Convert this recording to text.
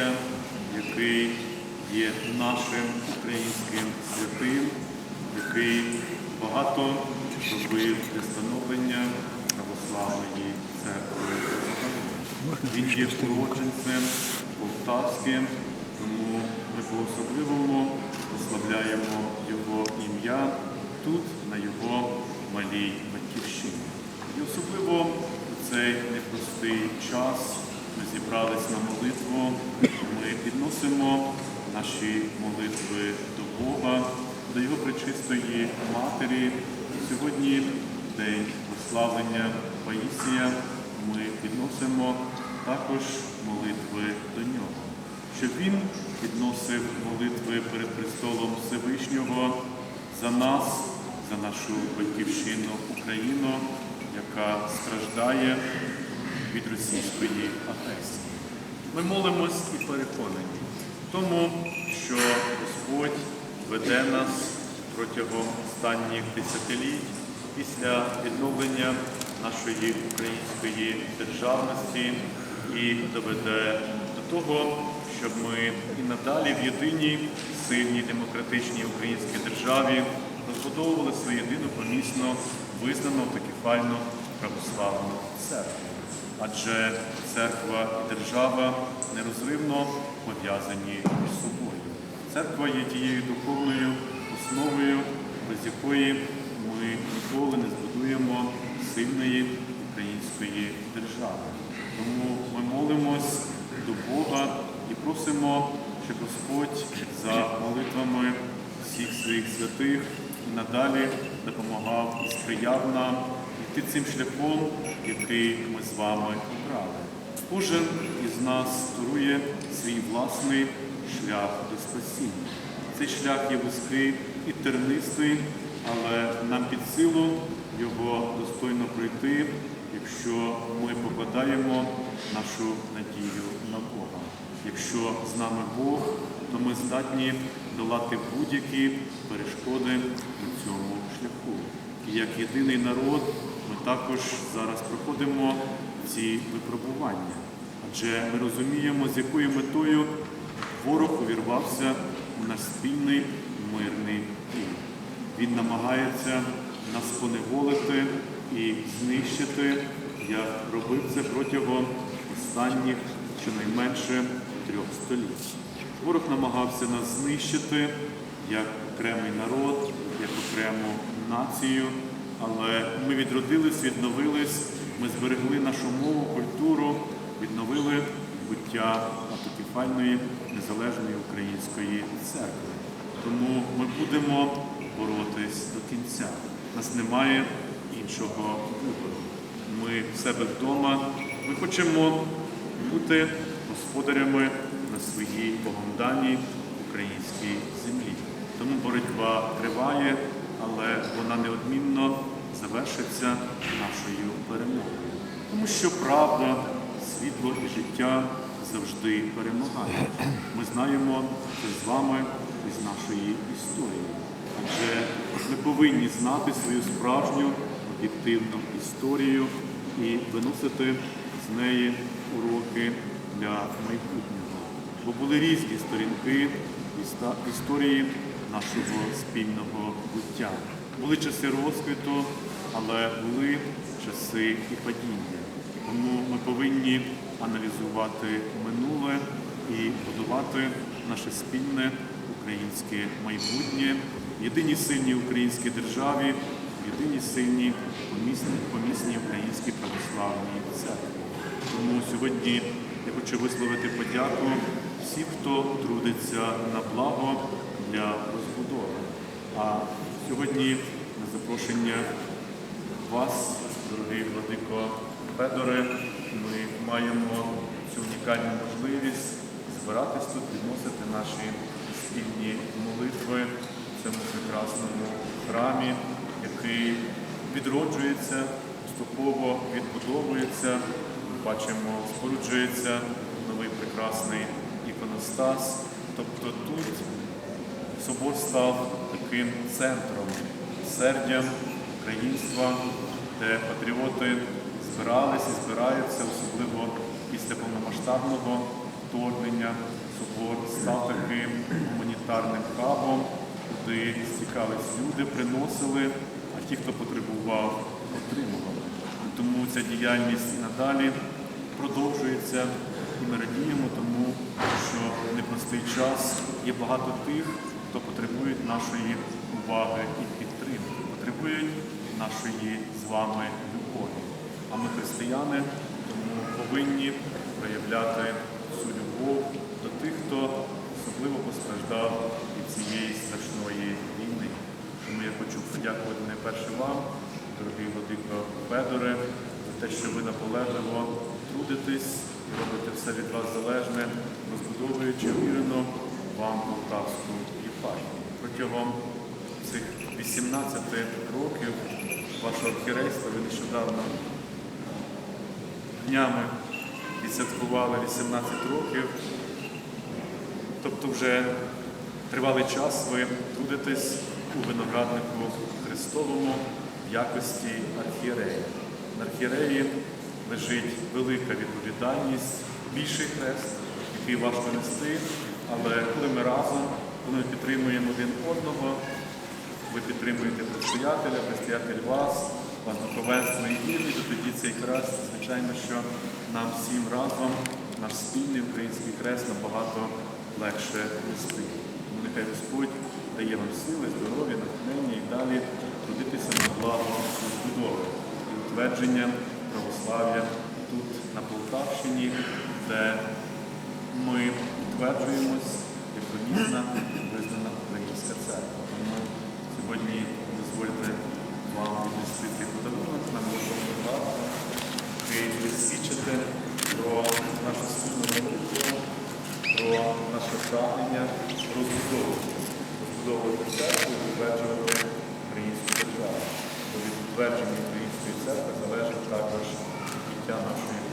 Паїсія, який є нашим українським святим, який багато робив для становлення православної церкви. Він є уродженцем полтавським, тому ми по-особливому прославляємо його ім'я тут, на його малій батьківщині. І особливо у цей непростий час ми зібрались на молитву, ми підносимо наші молитви до Бога, до Його пречистої Матері. Сьогодні день прославлення Паїсія. Ми підносимо також молитви до нього, щоб він підносив молитви перед престолом Всевишнього за нас, за нашу батьківщину Україну, яка страждає від російської агресії. Ми молимось і переконані тому, що Господь веде нас протягом останніх десятиліть після відновлення нашої української державності і доведе до того, щоб ми і надалі в єдиній сильній демократичній українській державі розбудовували свою єдину помісно визнану та кефальну православну церкву. Адже церква і держава нерозривно пов'язані між собою. Церква є тією духовною основою, без якої ми ніколи не збудуємо сильної української держави. Тому ми молимось до Бога і просимо, щоб Господь за молитвами всіх своїх святих надалі допомагав і сприяв нам йти цим шляхом, який ми з вами обрали. Кожен із нас турує свій власний шлях до спасіння. Цей шлях є вузький і тернистий, але нам під силу його достойно пройти, якщо ми покладаємо нашу надію на Бога. Якщо з нами Бог, то ми здатні долати будь-які перешкоди на цьому шляху. І як єдиний народ ми також зараз проходимо ці випробування. Адже ми розуміємо, з якою метою ворог увірвався у наш спільний мирний дім. Він намагається нас поневолити і знищити, як робив це протягом останніх щонайменше трьох століть. Ворог намагався нас знищити як окремий народ, як окрему націю, але ми відродились, відновились, ми зберегли нашу мову, культуру, відновили буття автокефальної незалежної української церкви. Тому ми будемо боротись до кінця. У нас немає іншого вибору. Ми в себе вдома. Ми хочемо бути господарями на своїй богомданій українській землі. Тому боротьба триває, але вона неодмінно завершиться нашою перемогою. Тому що правда, світло і життя завжди перемагають. Ми знаємо це з вами із нашої історії. Адже ми повинні знати свою справжню об'єктивну історію і виносити з неї уроки для майбутнього. Бо були різні сторінки історії нашого спільного буття. Були часи розквіту, але були часи і падіння. Тому ми повинні аналізувати минуле і будувати наше спільне українське майбутнє в єдиній сильній українській державі, в єдиній сильній помісній, помісній українській православній церкві. Тому сьогодні я хочу висловити подяку всім, хто трудиться на благо для розбудови. А сьогодні на запрошення вас, дорогий владико Федоре, ми маємо цю унікальну можливість збиратись тут, відносити наші спільні молитви в цьому прекрасному храмі, який відроджується, поступово відбудовується. Ми бачимо, споруджується новий прекрасний іконостас. Тобто тут собор став таким центром, сердям українства, де патріоти збирались і збираються, особливо після повномасштабного вторгнення собор став таким гуманітарним хабом, куди стікались люди, приносили, а ті, хто потребував, отримували. Тому ця діяльність і надалі продовжується, і ми радіємо тому, що в непростий час є багато тих, хто потребують нашої уваги і підтримки, потребують нашої з вами любові. А ми християни, тому повинні проявляти цю любов до тих, хто особливо постраждав від цієї страшної війни. Тому я хочу подякувати найперше вам, дорогий Владико Федоре, за те, що ви наполегливо трудитесь і робите все від вас залежне, розбудовуючи вірено вам Полтавську єпархію. Протягом цих 18 років вашого архірейства ви нещодавно днями відсвяткували 18 років. Тобто вже тривалий час ви трудитесь у винограднику Христовому в якості архієрея. На архієреї лежить велика відповідальність, більший хрест, який важко нести, але коли ми разом, коли ми підтримуємо один одного, ви підтримуєте предстоятеля, предстоятель вас, духовенство і вірні, то тоді цей хрест, звичайно, що нам всім разом, наш спільний український хрест набагато легше нести. Тому нехай Господь дає вам сили, здоров'я, натхнення і далі трудитися на благо збудови і утвердження православ'я тут, на Полтавщині, де ми утверджуємось як помісна наше прагнення розбудовувати, розбудовувати церкву і утверджувати українську державу. Бо від утвердження української церкви залежить також життя нашої.